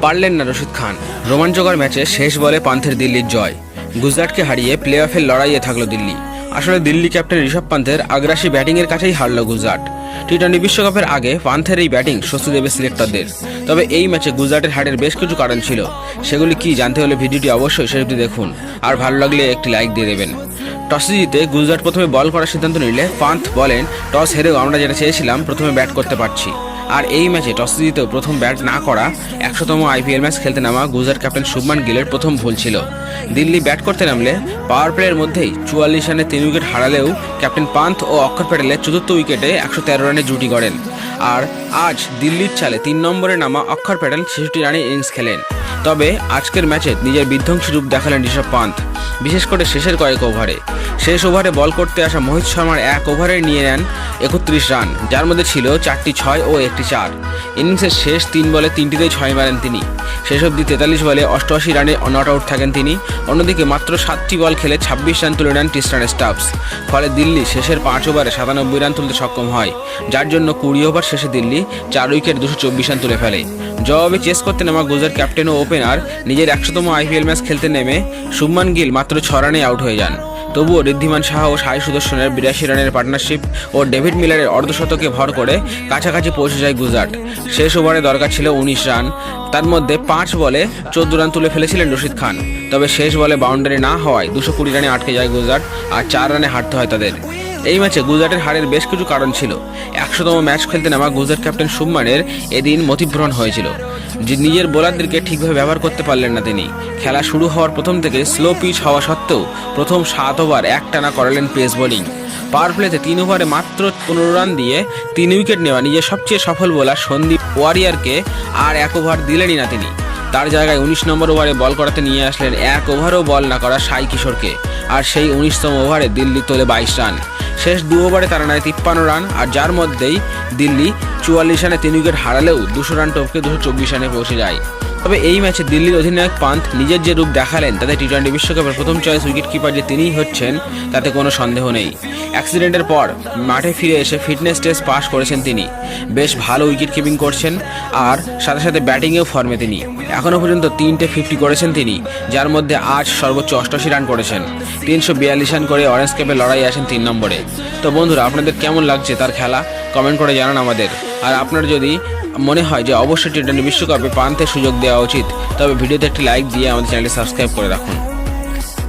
পারলেন না রশিদ খান। রোমাঞ্চকর ম্যাচে শেষ বলে পান্থের দিল্লির জয়। গুজরাটকে হারিয়ে প্লে অফের লড়াইয়ে থাকল দিল্লি। আসলে দিল্লি ক্যাপ্টেন ঋষভ পান্থের আগ্রাসী ব্যাটিংয়ের কাছেই হারল গুজরাট। টি টোয়েন্টি বিশ্বকাপের আগে পান্থের এই ব্যাটিং স্বস্তি দেবে সিলেক্টরদের। তবে এই ম্যাচে গুজরাটের হারের বেশ কিছু কারণ ছিল। সেগুলি কি জানতে হলে ভিডিওটি অবশ্যই সেটি দেখুন। আর ভালো লাগলে একটি লাইক দিয়ে দেবেন। টসে জিতে গুজরাট প্রথমে বল করার সিদ্ধান্ত নিলে পান্থ বলেন, টস হেরেও আমরা যেটা চেয়েছিলাম, প্রথমে ব্যাট করতে পারছি। আর এই ম্যাচে টসে জিতেও প্রথম ব্যাট না করা একশোতম আইপিএল ম্যাচ খেলতে নামা গুজরাট ক্যাপ্টেন শুভমান গিলের প্রথম ভুল ছিল। দিল্লি ব্যাট করতে নামলে পাওয়ার প্লেয়ের মধ্যেই চুয়াল্লিশ রানে তিন উইকেট হারালেও ক্যাপ্টেন পান্থ ও অক্ষর প্যাটেলের চতুর্থ উইকেটে একশো তেরো রানে জুটি করেন আর আজ দিল্লির চালে তিন নম্বরে নামা অক্ষর প্যাটেল ছেষট্টি রানে ইনিংস খেলেন। তবে আজকের ম্যাচে নিজের বিধ্বংসী রূপ দেখালেন ঋষভ পান্থ, বিশেষ করে শেষের কয়েক ওভারে। শেষ ওভারে বল করতে আসা মোহিত শর্মার এক ওভারে নিয়ে নেন একত্রিশ রান, যার মধ্যে ছিল চারটি ছয় ও একটি চার। ইনিংসের শেষ তিন বলে তিনটিতেই ছয় মারেন তিনি। শেষ অবধি তেতাল্লিশ বলে অষ্টআশি রানে নট আউট থাকেন তিনি। অন্যদিকে মাত্র সাতটি বল খেলে ছাব্বিশ রান তুলে নেন টিস্টান স্টাফস। ফলে দিল্লি শেষের পাঁচ ওভারে সাতানব্বই রান তুলতে সক্ষম হয়, যার জন্য কুড়ি ওভার শেষে দিল্লি চার উইকেট, দুশো চব্বিশ রান তুলে ফেলে। জবাবে চেস করতে নামা গুজরাট ক্যাপ্টেন ও ওপেনার নিজের একশোতম আইপিএল ম্যাচ খেলতে নেমে শুভমান গিল মাত্র ছ রানে আউট হয়ে যান। তবুও ঋদ্ধিমান শাহ ও সাই সুদর্শনের বিরাশি রানের পার্টনারশিপ ও ডেভিড মিলারের অর্ধশতকে ভর করে কাছাকাছি পৌঁছে যায় গুজরাট। শেষ ওভারে দরকার ছিল উনিশ রান। তার মধ্যে পাঁচ বলে চোদ্দ রান তুলে ফেলেছিলেন রশিদ খান। তবে শেষ বলে বাউন্ডারি না হওয়ায় দুশো কুড়ি রানে আটকে যায় গুজরাট আর চার রানে হারতে হয় তাদের। এই ম্যাচে গুজরাটের হারের বেশ কিছু কারণ ছিল। একশোতম ম্যাচ খেলতে নামা গুজরাট ক্যাপ্টেন শুভমানের এদিন মতিভ্রণ হয়েছিল। যে নিজের বোলারদেরকে ঠিকভাবে ব্যবহার করতে পারলেন না তিনি। খেলা শুরু হওয়ার প্রথম থেকে স্লো পিচ হওয়া সত্ত্বেও প্রথম সাত ওভার একটানা করালেন পেস বোলিং পাওয়ার প্লেতে তিন ওভারে মাত্র পনেরো রান দিয়ে তিন উইকেট নেওয়া নিজের সবচেয়ে সফল বোলার সন্দীপ ওয়ারিয়ারকে আর এক ওভার দিলেনই না তিনি। তার জায়গায় উনিশ নম্বর ওভারে বল করাতে নিয়ে আসলেন এক ওভারও বল না করা সাই কিশোরকে। আর সেই উনিশতম ওভারে দিল্লি তোলে বাইশ রান। শেষ দু ওভারে তারা নেয় তিপ্পান্ন রান, আর যার মধ্যেই দিল্লি চুয়াল্লিশ রানে তিন উইকেট হারালেও দুশো রান টপকে দুশো চব্বিশ রানে পৌঁছে যায়। তবে এই ম্যাচে দিল্লির অধিনায়ক পান্থ নিজের যে রূপ দেখালেন, তাতে টি টোয়েন্টি বিশ্বকাপের প্রথম চয়েস উইকেট কিপার যে তিনিই হচ্ছেন, তাতে কোনো সন্দেহ নেই। অ্যাক্সিডেন্টের পর মাঠে ফিরে এসে ফিটনেস টেস্ট পাস করেছেন তিনি। বেশ ভালো উইকেট কিপিং করছেন, আর সাথে সাথে ব্যাটিংয়েও ফর্মে তিনি। এখনও পর্যন্ত তিনটে ফিফটি করেছেন তিনি, যার মধ্যে আজ সর্বোচ্চ অষ্টাশি রান করেছেন। তিনশো বিয়াল্লিশ রান করে অরেঞ্জ ক্যাপে লড়াই আসেন তিন নম্বরে। তো বন্ধুরা, আপনাদের কেমন লাগছে তার খেলা? কমেন্ট করে জানান আমাদের। আর আপনার যদি মনে হয় যে অবশ্যই টি টোয়েন্টি বিশ্বকাপে পান্থের সুযোগ দেওয়া উচিত, তবে ভিডিওতে একটি লাইক দিয়ে আমাদের চ্যানেলটি সাবস্ক্রাইব করে রাখুন।